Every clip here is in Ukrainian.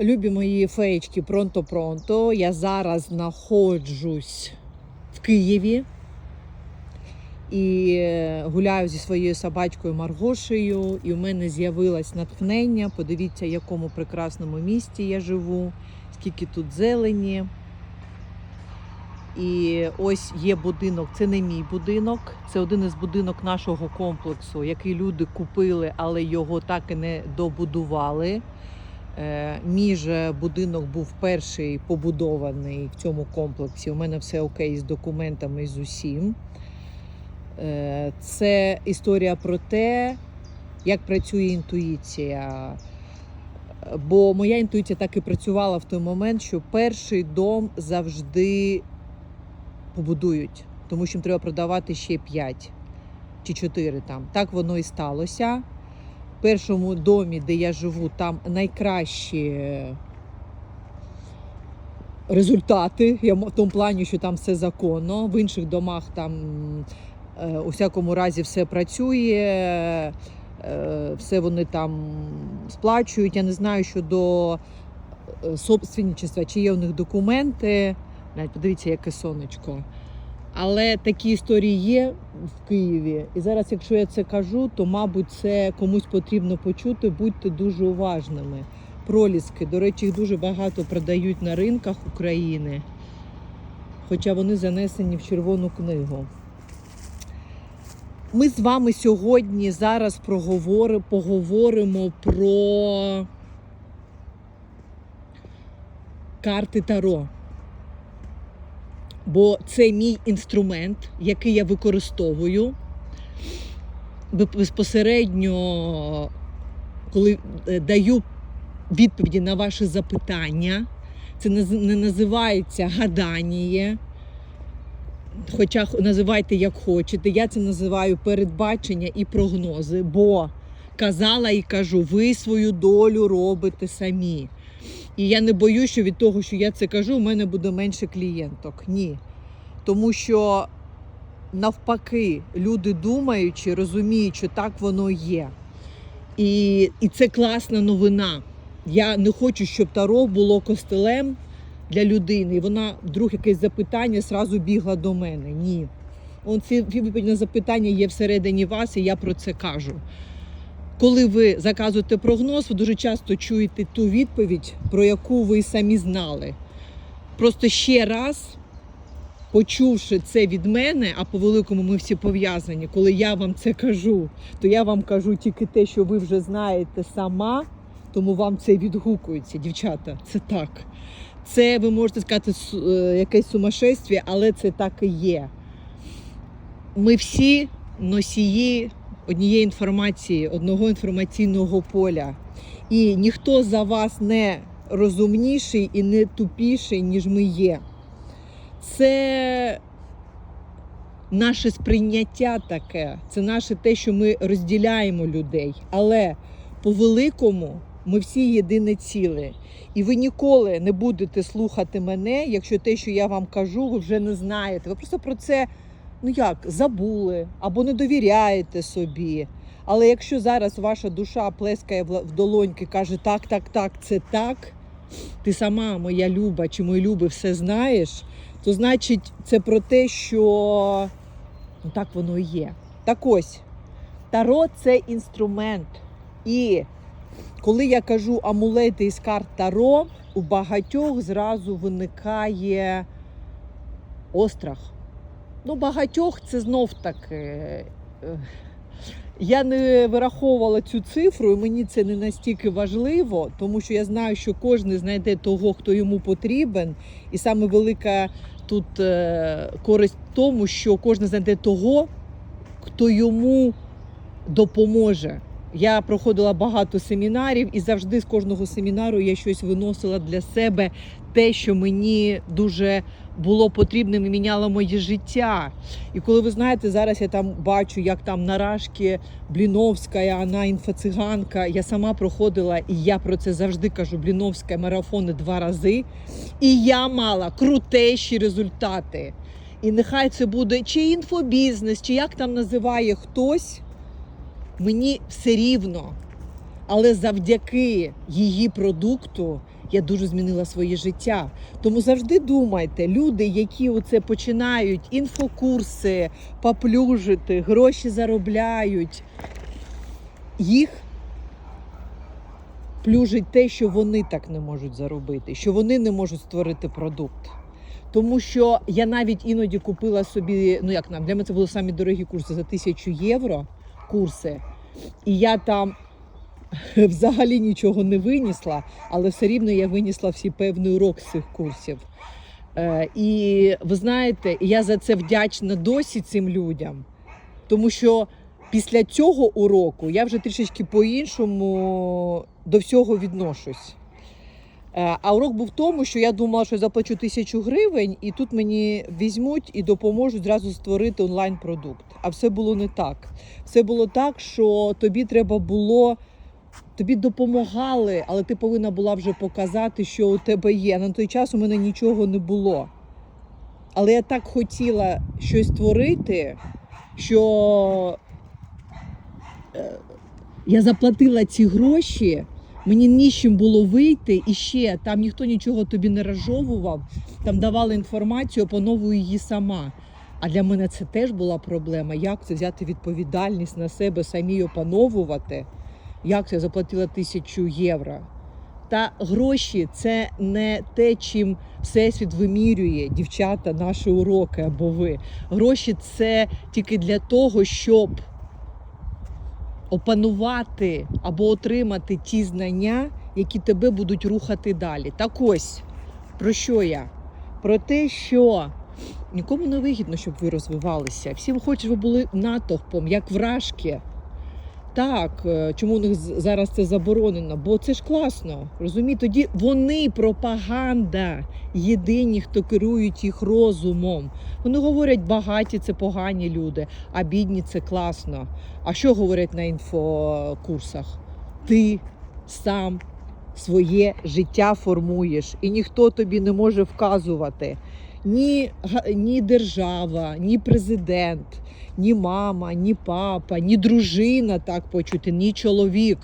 Любі мої феєчки пронто-пронто. Я зараз знаходжусь в Києві і е, гуляю зі своєю собачкою Маргошею. І у мене з'явилось натхнення. Подивіться, в якому прекрасному місті я живу, скільки тут зелені. І ось є будинок, це не мій будинок, це один із будинок нашого комплексу, який люди купили, але його так і не добудували. Е, Мій же будинок був перший побудований в цьому комплексі. У мене все окей з документами і з усім. Е, Це історія про те, як працює інтуїція. Бо моя інтуїція так і працювала в той момент, що перший дом завжди побудують, тому що їм треба продавати ще 5 чи 4 там. Так воно і сталося. Першому домі, де я живу, там найкращі результати. Я в тому плані, що там все законно. В інших домах там е, у всякому разі все працює, е, все вони там сплачують. Я не знаю щодо е, собственничества, чи є у них документи. Навіть подивіться, яке сонечко. Але такі історії є в Києві. І зараз, якщо я це кажу, то мабуть це комусь потрібно почути. Будьте дуже уважними. Проліски, до речі, їх дуже багато продають на ринках України, хоча вони занесені в Червону книгу. Ми з вами сьогодні зараз проговори, поговоримо про карти Таро. Бо це мій інструмент, який я використовую безпосередньо, коли е, даю відповіді на ваші запитання. Це не називається гадання. Хоча називайте як хочете. Я це називаю передбачення і прогнози, бо казала і кажу, ви свою долю робите самі. І я не боюсь, що від того, що я це кажу, у мене буде менше клієнток. Ні. Тому що навпаки, люди думаючи, розуміють, що так воно є. І, і це класна новина. Я не хочу, щоб таро було костелем для людини. І вона вдруг якесь запитання зразу бігла до мене. Ні. Он ці відповіді на запитання є всередині вас, і я про це кажу. Коли ви заказуєте прогноз, ви дуже часто чуєте ту відповідь, про яку ви самі знали. Просто ще раз, почувши це від мене, а по великому ми всі пов'язані, коли я вам це кажу, то я вам кажу тільки те, що ви вже знаєте сама, тому вам це відгукується, дівчата. Це так. Це ви можете сказати е, якесь сумасшествие, але це так і є. Ми всі носії однієї інформації, одного інформаційного поля. І ніхто за вас не розумніший і не тупіший, ніж ми є. Це наше сприйняття таке, це наше те, що ми розділяємо людей. Але по великому ми всі єдине ціле. І ви ніколи не будете слухати мене, якщо те, що я вам кажу, ви вже не знаєте. Ви просто про це ну як, забули або не довіряєте собі. Але якщо зараз ваша душа плескає в долоньки, каже так, так, так, це так, ти сама, моя люба чи мої люби, все знаєш, то значить це про те, що ну так воно і є. Так ось, таро це інструмент. І коли я кажу амулети із карт таро, у багатьох зразу виникає острах. Ну, багатьох це знов таки. е, Я не вираховувала цю цифру, і мені це не настільки важливо, тому що я знаю, що кожен знайде того, хто йому потрібен. І саме велика тут е, користь в тому, що кожен знайде того, хто йому допоможе. Я проходила багато семінарів, і завжди з кожного семінару я щось виносила для себе, те, що мені дуже було потрібним і міняло моє життя. І коли ви знаєте, зараз я там бачу, як там наражки Бліновська, вона інфоциганка. Я сама проходила, і я про це завжди кажу: Бліновська марафони два рази. І я мала крутейші результати. І нехай це буде чи інфобізнес, чи як там називає хтось, мені все рівно. Але завдяки її продукту я дуже змінила своє життя. Тому завжди думайте, люди, які оце починають інфокурси, поплюжити, гроші заробляють, їх плюжить те, що вони так не можуть заробити, що вони не можуть створити продукт. Тому що я навіть іноді купила собі, ну як нам, для мене це були самі дорогі курси за тисячу євро курси. І я там взагалі нічого не винісла, але все рівно я винісла всі певний урок з цих курсів. Е, і ви знаєте, я за це вдячна досі цим людям, тому що після цього уроку я вже трішечки по-іншому до всього відношусь. Е, А урок був в тому, що я думала, що заплачу тисячу гривень, і тут мені візьмуть і допоможуть зразу створити онлайн-продукт. А все було не так. Все було так, що тобі треба було. Тобі допомагали, але ти повинна була вже показати, що у тебе є. На той час у мене нічого не було. Але я так хотіла щось творити, що е, я заплатила ці гроші, мені нічим було вийти, і ще там ніхто нічого тобі не розжовував, там давали інформацію, опановую її сама. А для мене це теж була проблема. Як це взяти відповідальність на себе, самі опановувати? Як це заплатила тисячу євро? Та гроші це не те, чим всесвіт вимірює, дівчата, наші уроки або ви. Гроші це тільки для того, щоб опанувати або отримати ті знання, які тебе будуть рухати далі. Так ось про що я? Про те, що нікому не вигідно, щоб ви розвивалися. Всім хочуть, щоб ви були натовпом, як вражки. Так, е, чому у них зараз це заборонено? Бо це ж класно. Розумієте? Тоді вони пропаганда, єдині, хто керують їх розумом. Вони говорять, багаті це погані люди, а бідні це класно. А що говорять на інфокурсах? Ти сам своє життя формуєш, і ніхто тобі не може вказувати. Ні, ні держава, ні президент, ні мама, ні папа, ні дружина так почути, ні чоловік.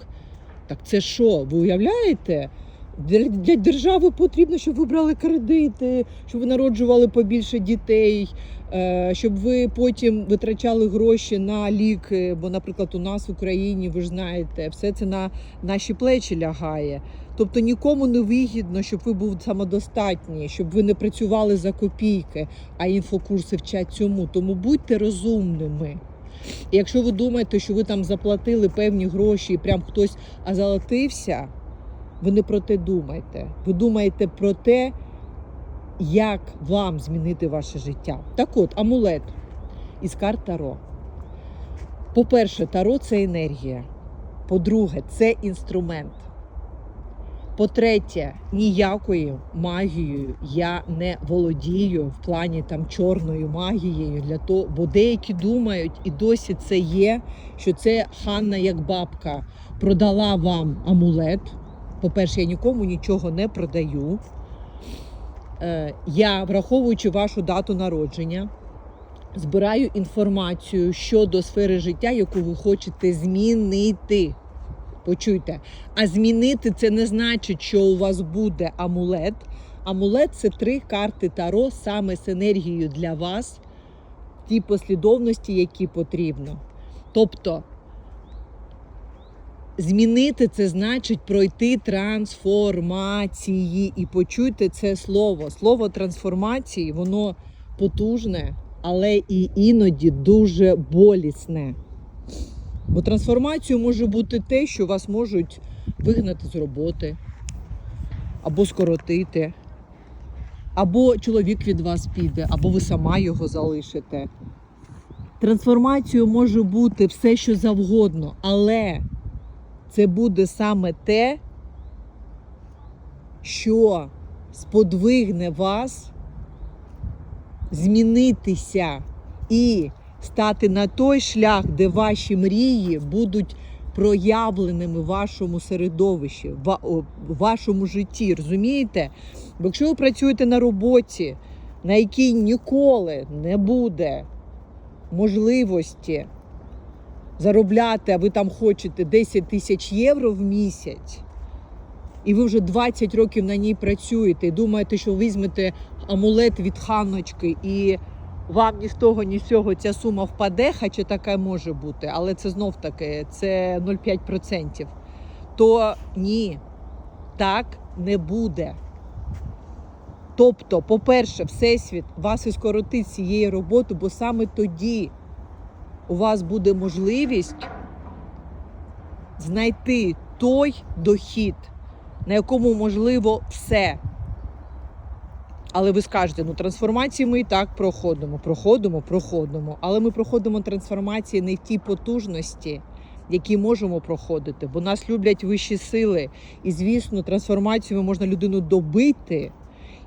Так це що, ви уявляєте? Для, для держави потрібно, щоб ви брали кредити, щоб ви народжували побільше дітей, е, щоб ви потім витрачали гроші на ліки. Бо, наприклад, у нас в Україні, ви ж знаєте, все це на наші плечі лягає. Тобто нікому не вигідно, щоб ви були самодостатні, щоб ви не працювали за копійки, а інфокурси вчать цьому. Тому будьте розумними. І якщо ви думаєте, що ви там заплатили певні гроші і прям хтось озолотився, ви не про те думайте. Ви думаєте про те, як вам змінити ваше життя. Так от, амулет із карт Таро. По-перше, Таро це енергія. По-друге, це інструмент. По-третє, ніякою магією я не володію в плані там чорною магією для того, бо деякі думають, і досі це є, що це Ханна як бабка продала вам амулет. По-перше, я нікому нічого не продаю. Е, Я, враховуючи вашу дату народження, збираю інформацію щодо сфери життя, яку ви хочете змінити. Почуйте, а змінити це не значить, що у вас буде амулет. Амулет це три карти Таро саме з енергією для вас, в тій послідовності, які потрібно. Тобто, змінити це значить пройти трансформації. І почуйте це слово. Слово трансформації, воно потужне, але і іноді дуже болісне. Бо трансформацією може бути те, що вас можуть вигнати з роботи, або скоротити, або чоловік від вас піде, або ви сама його залишите. Трансформацією може бути все, що завгодно, але це буде саме те, що сподвигне вас змінитися і стати на той шлях, де ваші мрії будуть проявленими в вашому середовищі, в вашому житті. Розумієте? Бо якщо ви працюєте на роботі, на якій ніколи не буде можливості заробляти, а ви там хочете 10 тисяч євро в місяць, і ви вже 20 років на ній працюєте, і думаєте, що візьмете амулет від ханочки, і вам ні з того, ні з цього ця сума впаде, хоча таке може бути, але це знов таки це 0,5%. То ні, так не буде. Тобто, по-перше, Всесвіт вас і скоротить цієї роботи, бо саме тоді у вас буде можливість знайти той дохід, на якому можливо все. Але ви скажете, ну трансформації ми і так проходимо, проходимо, проходимо. Але ми проходимо трансформації не в тій потужності, які можемо проходити, бо нас люблять вищі сили. І, звісно, трансформаціями можна людину добити.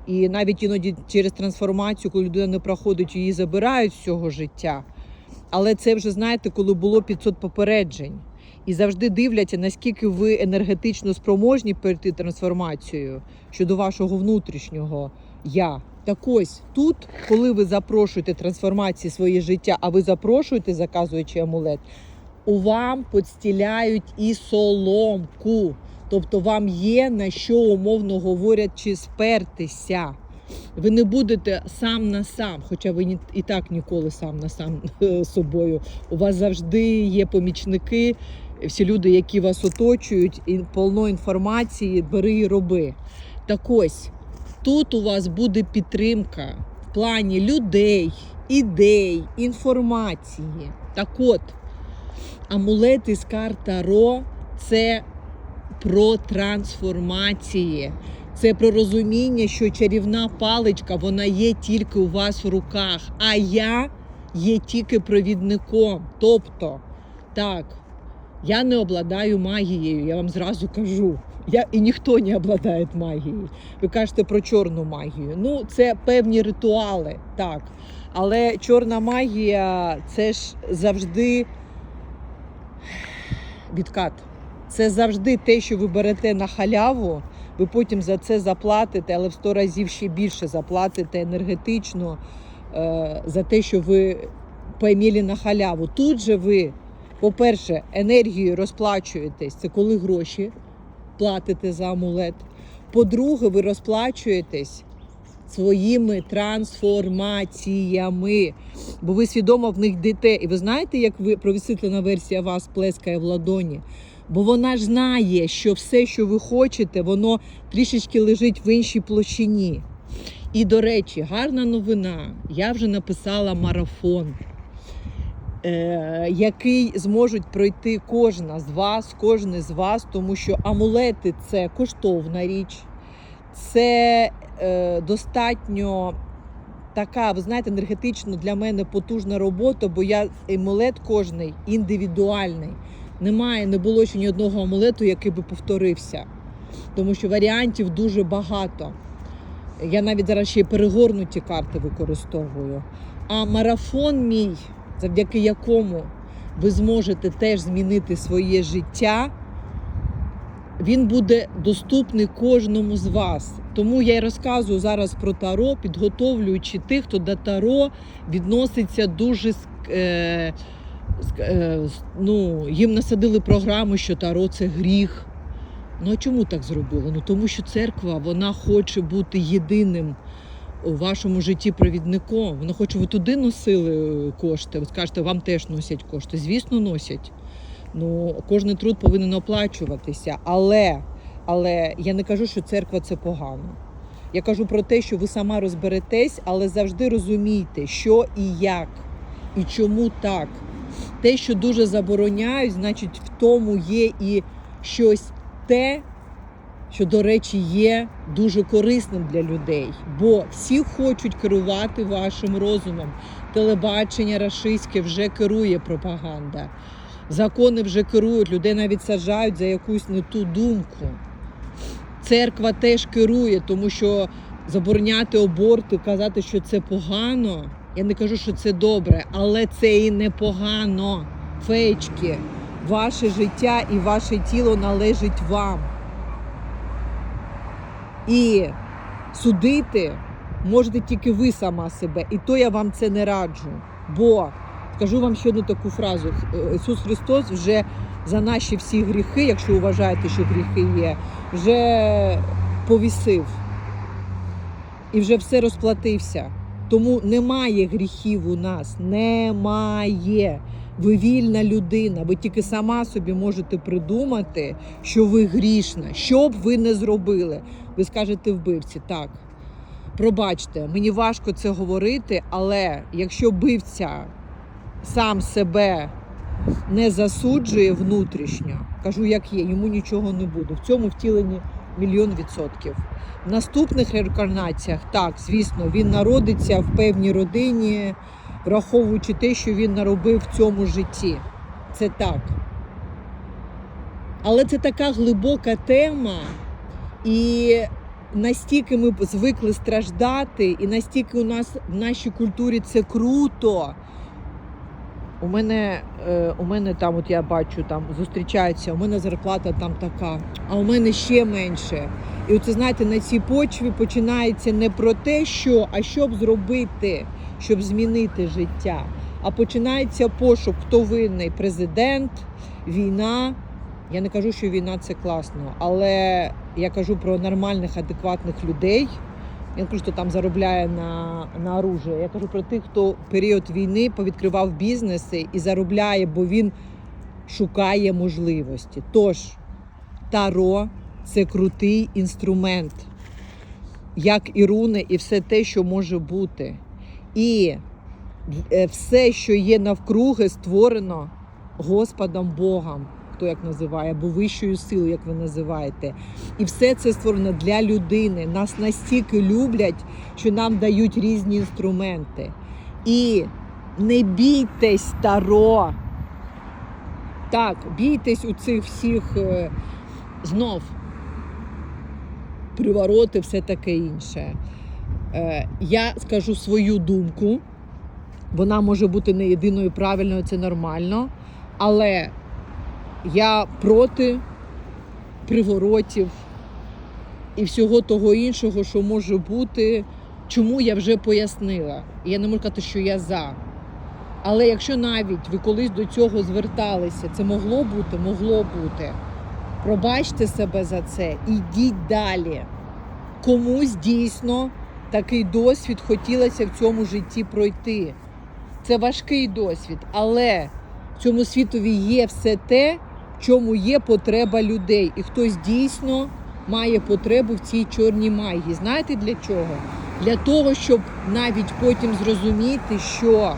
І навіть іноді через трансформацію, коли людина не проходить, її забирають з цього життя. Але це вже знаєте, коли було 500 попереджень. І завжди дивляться, наскільки ви енергетично спроможні перейти трансформацією щодо вашого внутрішнього я. Так ось тут, коли ви запрошуєте трансформації своє життя, а ви запрошуєте, заказуючи амулет, у вам підстіляють і соломку. Тобто вам є на що умовно говорячи спертися. Ви не будете сам на сам, хоча ви і так ніколи сам на сам з собою. У вас завжди є помічники, всі люди, які вас оточують, і повно інформації, бери і роби. Так ось, тут у вас буде підтримка в плані людей, ідей, інформації. Так от, амулет із карт Таро – це про трансформації. Це про розуміння, що чарівна паличка вона є тільки у вас в руках, а я є тільки провідником. Тобто, так, я не обладаю магією, я вам зразу кажу. Я і ніхто не обладає магією. Ви кажете про чорну магію. Ну, це певні ритуали, так. Але чорна магія це ж завжди відкат. Це завжди те, що ви берете на халяву, ви потім за це заплатите, але в 100 разів ще більше заплатите енергетично е, за те, що ви пойміли на халяву. Тут же ви, по-перше, енергією розплачуєтесь, це коли гроші платите за амулет. По-друге, ви розплачуєтесь своїми трансформаціями, бо ви свідомо в них йдете. І ви знаєте, як ви провисвітлена версія вас плескає в ладоні? Бо вона ж знає, що все, що ви хочете, воно трішечки лежить в іншій площині. І, до речі, гарна новина. Я вже написала марафон, який зможуть пройти кожна з вас, кожен з вас, тому що амулети це коштовна річ, це е, достатньо така, ви знаєте, енергетично для мене потужна робота, бо я амулет кожний індивідуальний. Немає, не було ще ні одного амулету, який би повторився. Тому що варіантів дуже багато. Я навіть зараз ще й перегорнуті карти використовую. А марафон мій, завдяки якому ви зможете теж змінити своє життя, він буде доступний кожному з вас. Тому я й розказую зараз про таро, підготовлюючи тих, хто до таро відноситься дуже е, е, ну, їм насадили програму, що таро це гріх. Ну а чому так зробили? Ну тому що церква вона хоче бути єдиним у вашому житті провідником. Вона хоче, ви туди носили е, кошти. Ви скажете, вам теж носять кошти. Звісно, носять. Ну, кожний труд повинен оплачуватися. Але, але я не кажу, що церква це погано. Я кажу про те, що ви сама розберетесь, але завжди розумійте, що і як, і чому так. Те, що дуже забороняють, значить, в тому є і щось те, що, до речі, є дуже корисним для людей. Бо всі хочуть керувати вашим розумом. Телебачення рашистське вже керує пропаганда. Закони вже керують, людей навіть саджають за якусь не ту думку. Церква теж керує, тому що забороняти аборти, казати, що це погано. Я не кажу, що це добре, але це і не погано. Феєчки, ваше життя і ваше тіло належить вам. І судити можете тільки ви сама себе. І то я вам це не раджу. Бо Скажу вам ще одну таку фразу. Е, Ісус Христос вже за наші всі гріхи, якщо вважаєте, що гріхи є, вже повісив і вже все розплатився. Тому немає гріхів у нас. Немає. Ви вільна людина. Ви тільки сама собі можете придумати, що ви грішна. Що б ви не зробили? Ви скажете вбивці, так. Пробачте, мені важко це говорити, але якщо вбивця сам себе не засуджує внутрішньо, кажу, як є, йому нічого не буде. В цьому втіленні мільйон відсотків. В наступних реінкарнаціях, так, звісно, він народиться в певній родині, враховуючи те, що він наробив в цьому житті. Це так. Але це така глибока тема, і настільки ми звикли страждати, і настільки у нас в нашій культурі це круто. У мене, е, у мене там, от я бачу, там зустрічаються, у мене зарплата там така, а у мене ще менше. І оце знаєте, на цій почві починається не про те, що, а що б зробити, щоб змінити життя. А починається пошук, хто винний президент, війна. Я не кажу, що війна це класно, але я кажу про нормальних, адекватних людей. Я не кажу, хто там заробляє на, на оружие. Я кажу про тих, хто в період війни повідкривав бізнеси і заробляє, бо він шукає можливості. Тож, таро це крутий інструмент, як і руни, і все те, що може бути. І е, все, що є навкруги, створено Господом Богом, хто як називає, або вищою силою, як ви називаєте. І все це створено для людини. Нас настільки люблять, що нам дають різні інструменти. І не бійтесь таро. Так, бійтесь у цих всіх е, знов привороти, все таке інше. Е, я скажу свою думку. Вона може бути не єдиною правильною, це нормально. Але я проти приворотів і всього того іншого, що може бути, чому я вже пояснила. Я не можу сказати, що я за. Але якщо навіть ви колись до цього зверталися, це могло бути, могло бути. Пробачте себе за це, ідіть далі. Комусь дійсно такий досвід хотілося в цьому житті пройти. Це важкий досвід, але в цьому світові є все те, в чому є потреба людей. І хтось дійсно має потребу в цій чорній магії. Знаєте для чого? Для того, щоб навіть потім зрозуміти, що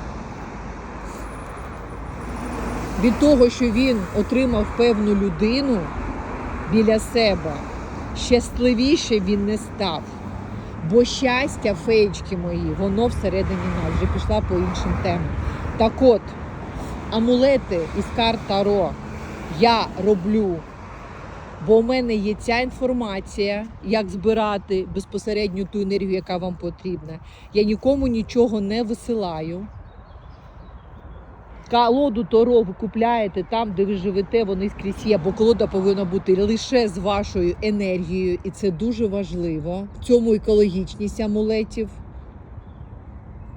від того, що він отримав певну людину біля себе, щасливіше він не став. Бо щастя, феєчки мої, воно всередині нас вже пішла по іншим темам. Так от, амулети із карт Таро я роблю, бо в мене є ця інформація, як збирати безпосередньо ту енергію, яка вам потрібна. Я нікому нічого не висилаю. Колоду Таро ви купляєте там, де ви живете, вони скрізь є, бо колода повинна бути лише з вашою енергією, і це дуже важливо. В цьому екологічність амулетів.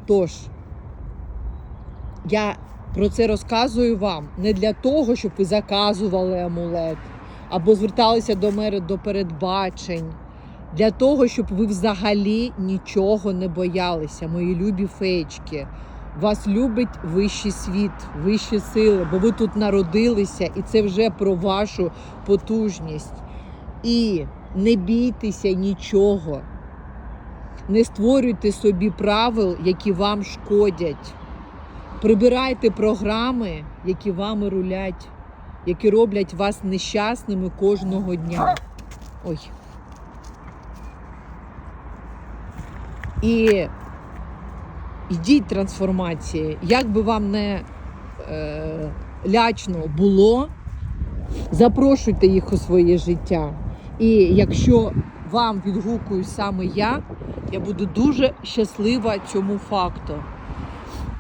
Тож, я про це розказую вам не для того, щоб ви заказували амулет або зверталися до мене до передбачень. Для того, щоб ви взагалі нічого не боялися, мої любі феєчки. Вас любить вищий світ, вищі сили, бо ви тут народилися, і це вже про вашу потужність. І не бійтеся нічого. Не створюйте собі правил, які вам шкодять. Прибирайте програми, які вами рулять, які роблять вас нещасними кожного дня. Ой. І йдіть трансформації. Як би вам не е, лячно було, запрошуйте їх у своє життя. І якщо вам відгукую саме я, я буду дуже щаслива цьому факту.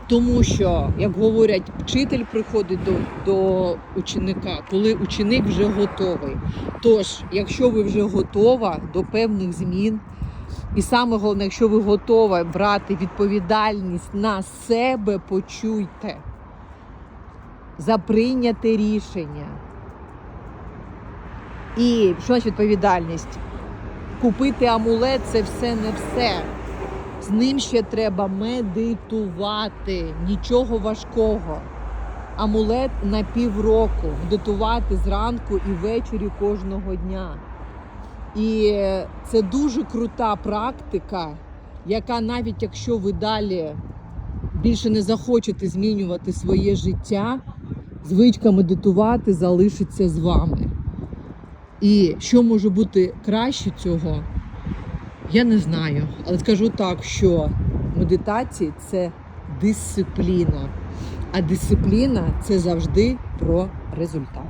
Тому що, як говорять, вчитель приходить до, до ученика, коли ученик вже готовий. Тож, якщо ви вже готова до певних змін, і саме головне, якщо ви готові брати відповідальність на себе, почуйте. за прийняте рішення. І що значить відповідальність? Купити амулет це все не все. З ним ще треба медитувати, нічого важкого. Амулет на півроку, медитувати зранку і ввечері кожного дня. І це дуже крута практика, яка навіть якщо ви далі більше не захочете змінювати своє життя, звичка медитувати залишиться з вами. І що може бути краще цього, я не знаю. Але скажу так, що медитація це дисципліна. А дисципліна це завжди про результат.